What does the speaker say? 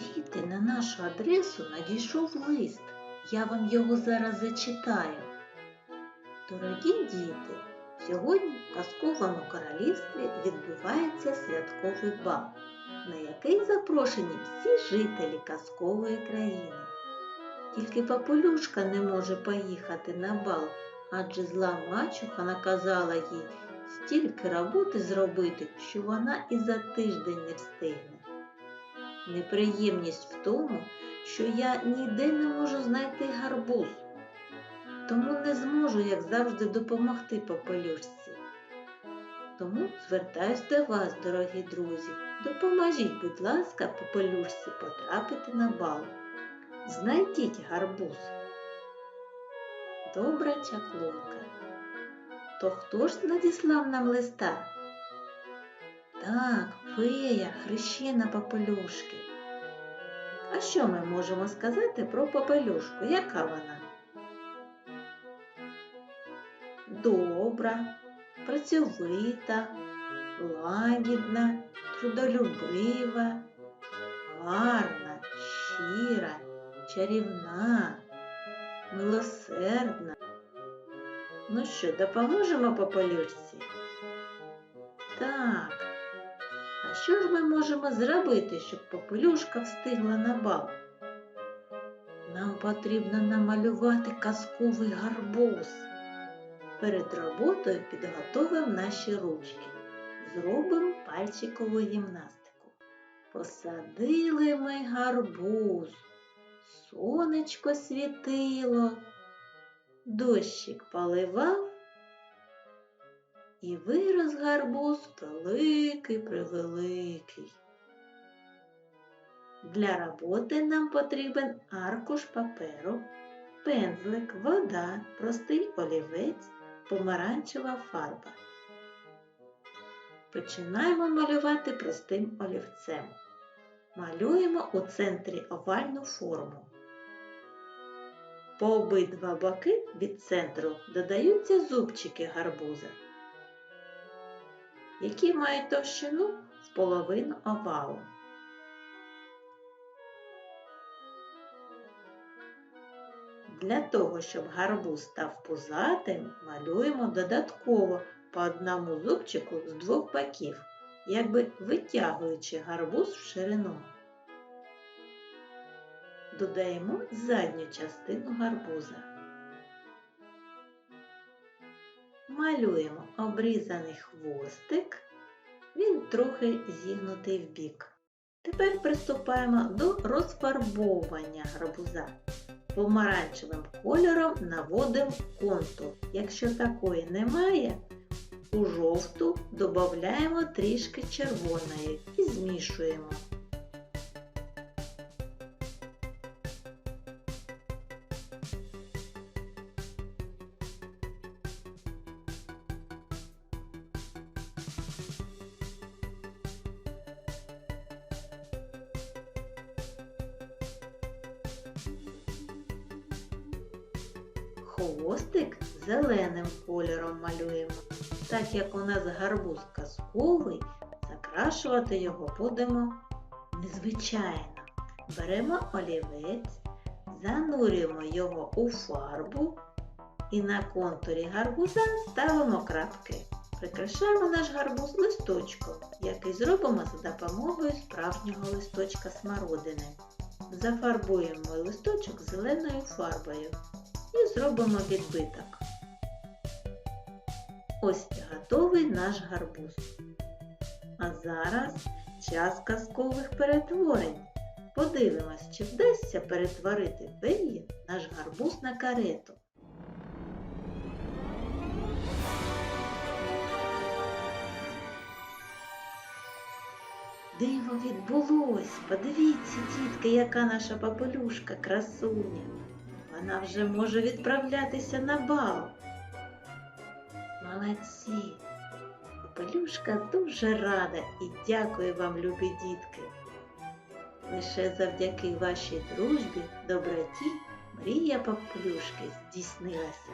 Діти, на нашу адресу надійшов лист. Я вам його зараз зачитаю. Дорогі діти, сьогодні в казковому королівстві відбувається святковий бал, на який запрошені всі жителі казкової країни. Тільки папулюшка не може поїхати на бал, адже зла мачуха наказала їй стільки роботи зробити, що вона і за тиждень не встигне. Неприємність в тому, що я ніде не можу знайти гарбуз, тому не зможу, як завжди, допомогти попелюшці. Тому звертаюсь до вас, дорогі друзі, допоможіть, будь ласка, попелюшці потрапити на бал. Знайдіть гарбуз. Добра чаклунка. То хто ж надіслав нам листа? Так, фея, хрещена попелюшки. А що ми можемо сказати про попелюшку? Яка вона? Добра, працьовита, лагідна, трудолюбива, гарна, щира, чарівна, милосердна. Ну що, допоможемо попелюшці? Так. Що ж ми можемо зробити, щоб попелюшка встигла на бал? Нам потрібно намалювати казковий гарбуз. Перед роботою підготовимо наші ручки. Зробимо пальчикову гімнастику. Посадили ми гарбуз, сонечко світило, дощик поливав, і вирос гарбуз великий превеликий. Для роботи нам потрібен аркуш паперу, пензлик, вода, простий олівець, помаранчева фарба. Починаємо малювати простим олівцем. Малюємо у центрі овальну форму. По обидва боки від центру додаються зубчики гарбуза які мають товщину з половину овалу. Для того, щоб гарбуз став пузатим, малюємо додатково по одному зубчику з двох боків, якби витягуючи гарбуз в ширину. Додаємо задню частину гарбуза. Малюємо обрізаний хвостик, він трохи зігнутий в бік. Тепер приступаємо до розфарбовування гарбуза. Помаранчевим кольором наводимо контур. Якщо такої немає, у жовту додаємо трішки червоної і змішуємо. Хвостик зеленим кольором малюємо. Так як у нас гарбуз казковий, закрашувати його будемо незвичайно. Беремо олівець, занурюємо його у фарбу і на контурі гарбуза ставимо крапки. Прикрашаємо наш гарбуз листочком, який зробимо за допомогою справжнього листочка смородини. Зафарбуємо листочок зеленою фарбою і зробимо відбиток. Ось готовий наш гарбуз. А зараз час казкових перетворень. Подивимось, чи вдасться перетворити Беї наш гарбуз на карету. Диво відбулось. Подивіться, дітки, яка наша папелюшка красуня. Вона вже може відправлятися на бал. Молодці! Пелюшка дуже рада і дякує вам, любі дітки. Лише завдяки вашій дружбі, доброті, мрія Паплюшки здійснилася.